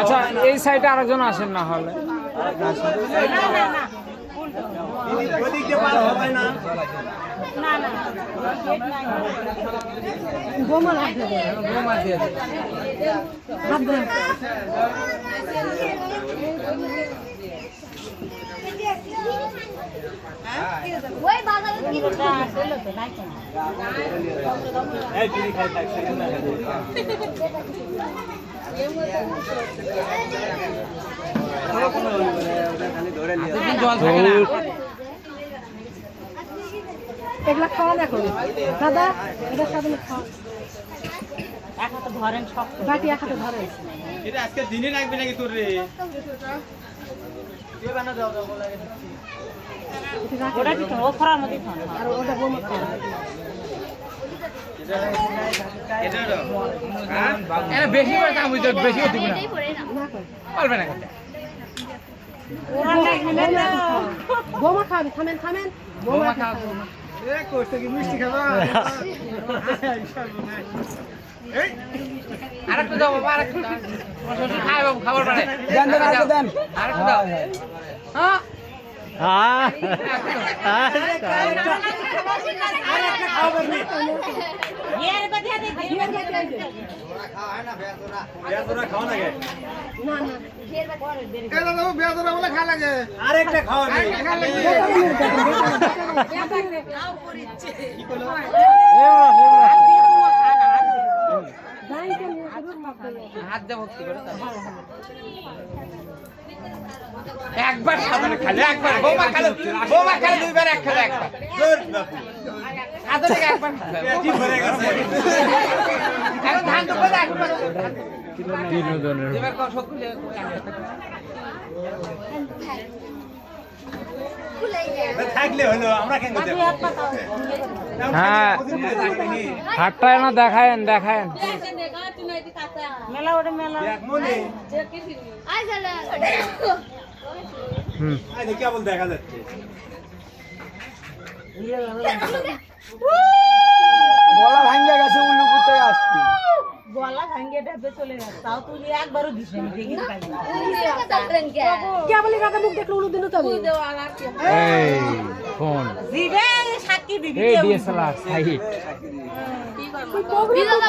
আচ্ছা এই সাইডে আরেকজন আসেন না হলে। এগুলা খাওয়া দেখো। দাদা এটা সাথে খাওয়া এক হাতে ধরেন শক্ত বাটি এক হাতে ধরে এটা আজকে দিনে লাগবে নাকি তোর রে? ওটা কি ও খরার মধ্যে আর ওটা বোমা খাওয়া এটা বেশি করে দাম হইতে বেশি করে না এটাই পড়ে না। না করে। পারবে না খেতে ওরা লাগলে না বোমা খাওয়াবি থামেন থামেন। বোমা খাওয়া এ কষ্ট কি মিষ্টি খাবা? আরেকটু দাও বাবা আরেকটু দাও। শ্বশুর খায় বাবু খাবার পারে দেন দেন আরেকটু দেন। আরেকটু দাও। হ্যাঁ। এর কথা দেখি বেদনা খাও না গে না না আরেকটা খাও নি হাত দিয়ে ভক্তি করে একবার সাধারণ খালে একবার। বৌমা খালে বৌমা খালে দুইবার এক খালে একবার। সাধারণ একবার এখন ধান তো করে একবার এবার কত হ্যাঁ। হাতটা না দেখায়েন দেখায়েন। মনে। হুম। দেখা যাচ্ছে। গলা ভাঙ্গে ডাবে চলে গেছে তাও তুই একবারও দিস নি দেখি কে বলি কাকা মুখ দেখল উলু দিন তো আমি? এই ফোন। দিবে সাক্ষী দিবি এই ডিএসএলআর সাইট। বিদাদা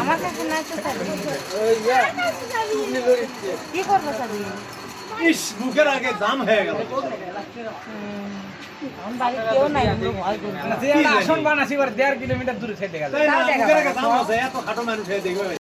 আমার কাছে নাই কি করব স্যার ইস আগে দাম হয়ে গেল। আসন বানাসি দেড় কিলোমিটার দূরে ছেড়ে গেল এত খাটো মানুষ হয়ে দেখবে।